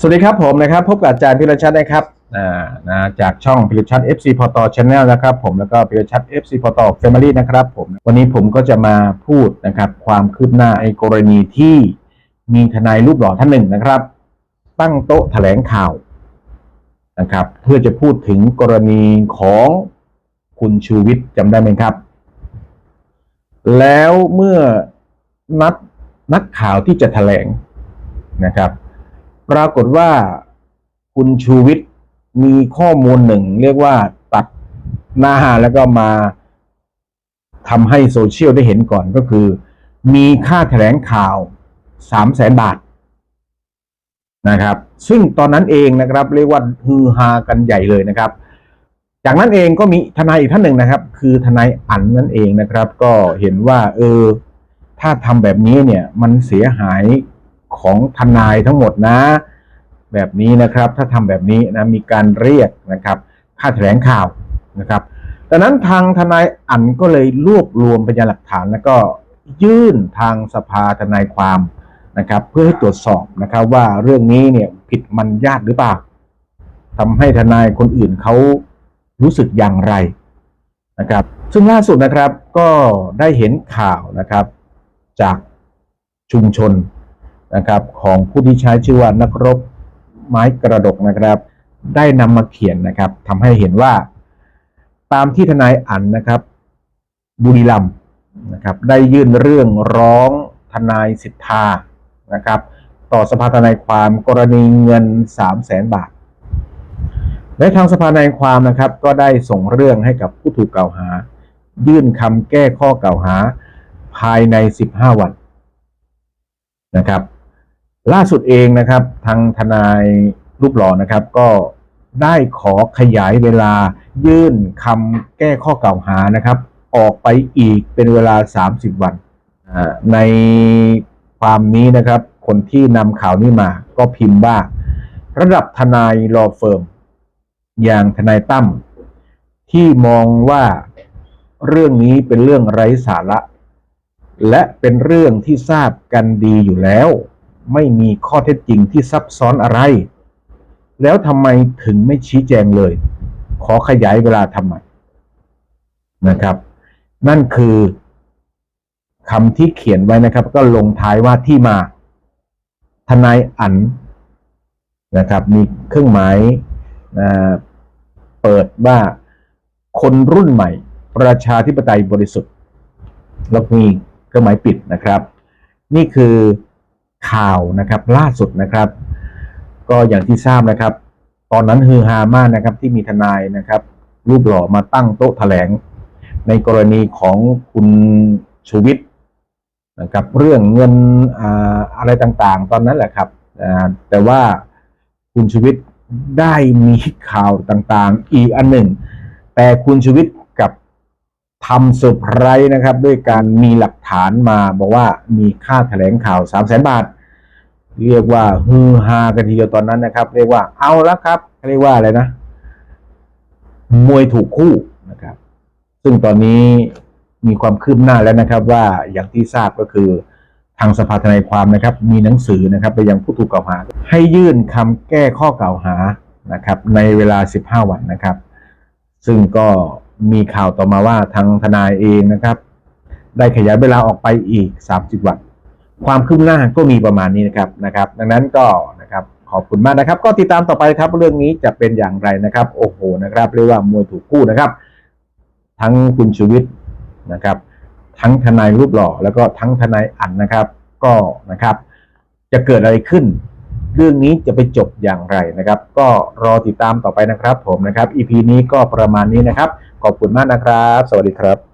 สวัสดีครับผมนะครับพบกับอาจารย์พิรชัดนะครับอ่านะจากช่องพิรชัด FC พอตช Channel นะครับผมแล้วก็พิรชัด FC พอต Family นะครับผมวันนี้ผมก็จะมาพูดนะครับความคืบหน้าไอ้กรณีที่มีทนายรูปหล่อท่านหนึ่งนะครับ ตั้งโต๊ะแถลงข่าวนะครับเพื่อจะพูดถึงกรณีของคุณชูวิทย์จำได้ไหมครับ แล้วเมื่อนัดนักข่าวที่จะแถลงนะครับ ปรากฏว่าคุณชูวิทย์มีข้อมูลหนึ่ง เรียกว่าตัดหน้าแล้วก็มาทำให้โซเชียลได้เห็นก่อนก็คือ มีค่าแถลงข่าวสามแสนบาทนะครับ ซึ่งตอนนั้นเองนะครับ เรียกว่าฮือฮากันใหญ่เลยนะครับ จากนั้นเองก็มีทนายอีกท่านหนึ่งนะครับ คือทนายอั๋นนั่นเองนะครับ ก็เห็นว่า เออ ถ้าทำแบบนี้เนี่ย มันเสียหาย ของทนายทั้งหมดนะ แบบนี้นะครับถ้าทำแบบนี้นะมีการเรียกนะครับค่าแถลงข่าวนะครับดังนั้นทางทนายอันก็เลยรวบรวมพยานหลักฐาน แล้วก็ยื่นทางสภาทนายความนะครับ เพื่อให้ตรวจสอบนะครับ ว่าเรื่องนี้เนี่ยผิดมันญาติหรือเปล่าทำให้ทนายคนอื่นเขารู้สึกอย่างไรนะครับ ซึ่งล่าสุดนะครับก็ได้เห็นข่าวนะครับจากชุมชน นะครับของผู้ที่ใช้ชื่อว่านักรบไม้กระดกนะครับ ได้นำมาเขียนนะครับทำให้เห็นว่า ตามที่ทนายอันนะครับบุรีรัมนะครับได้ยื่นเรื่องร้องทนายสิทธานะครับต่อสภาทนายความกรณีเงิน 3 0 0แสนบาท และทางสภาทนายความนะครับก็ได้ส่งเรื่องให้กับผู้ถูกกล่าวหา ยื่นคำแก้ข้อกล่าวหา ภายใน 15 วันนะครับ ล่าสุดเองนะครับ ทางทนายรูปหล่อนะครับ ก็ได้ขอขยายเวลายื่นคำแก้ข้อกล่าวหานะครับ ออกไปอีกเป็นเวลา 30 วัน ในความนี้นะครับ คนที่นำข่าวนี้มาก็พิมพ์ว่า ระดับทนายรอเฟิร์ม อย่างทนายตั้มที่มองว่าเรื่องนี้เป็นเรื่องไร้สาระ และเป็นเรื่องที่ทราบกันดีอยู่แล้ว ไม่มีข้อเท็จจริงที่ซับซ้อนอะไร แล้วทำไมถึงไม่ชี้แจงเลย ขอขยายเวลาทำไมนะครับ นั่นคือคำที่เขียนไว้นะครับ ก็ลงท้ายว่าที่มา ทนายอันนะครับ มีเครื่องหมายเปิดว่าคนรุ่นใหม่ ประชาธิปไตยบริสุทธิ์แล้วมีเครื่องหมายปิดนะครับ นี่คือ ข่าวนะครับล่าสุดนะครับ ก็อย่างที่ทราบนะครับ ตอนนั้นฮือฮามากนะครับที่มีทนายนะครับ รูปหล่อมาตั้งโต๊ะแถลง ในกรณีของคุณชูวิทย์นะครับเรื่องเงินอะไรต่างๆ ตอนนั้นแหละครับแต่ว่าคุณชูวิทย์ได้มีข่าวต่างๆ อีกอันหนึ่ง แต่คุณชูวิทย์ ทำเซอร์ไพรส์นะครับ ด้วยการมีหลักฐานมาบอกว่ามีค่าแถลงข่าว3 0 0 0 0 0บาท เรียกว่าฮือฮากันทีเดียวตอนนั้นนะครับ เรียกว่าเอาละครับ เรียกว่าอะไรนะ มวยถูกคู่นะครับ ซึ่งตอนนี้มีความคืบหน้าแล้วนะครับ ว่าอย่างที่ทราบก็คือทางสภาทนายความนะครับ มีหนังสือนะครับ ไปยังผู้ถูกกล่าวหา ให้ยื่นคำแก้ข้อกล่าวหานะครับ ในเวลา 15 วันนะครับ ซึ่งก็ มีข่าวต่อมาว่าทางทนายเองนะครับ ได้ขยายเวลาออกไปอีก 30 วัน ความคืบหน้าก็มีประมาณนี้นะครับนะครับ ดังนั้นก็นะครับขอบคุณมากนะครับ ก็ติดตามต่อไปครับเรื่องนี้จะเป็นอย่างไรนะครับ โอ้โหนะครับเรียกว่ามวยถูกคู่นะครับ ทั้งคุณชูวิทย์นะครับ ทั้งทนายรูปหล่อแล้วก็ทั้งทนายอันนะครับ ก็นะครับ จะเกิดอะไรขึ้น เรื่องนี้จะไปจบอย่างไรนะครับ ก็รอติดตามต่อไปนะครับผมนะครับ EP นี้ก็ประมาณนี้นะครับ ขอบคุณมากนะครับ สวัสดีครับ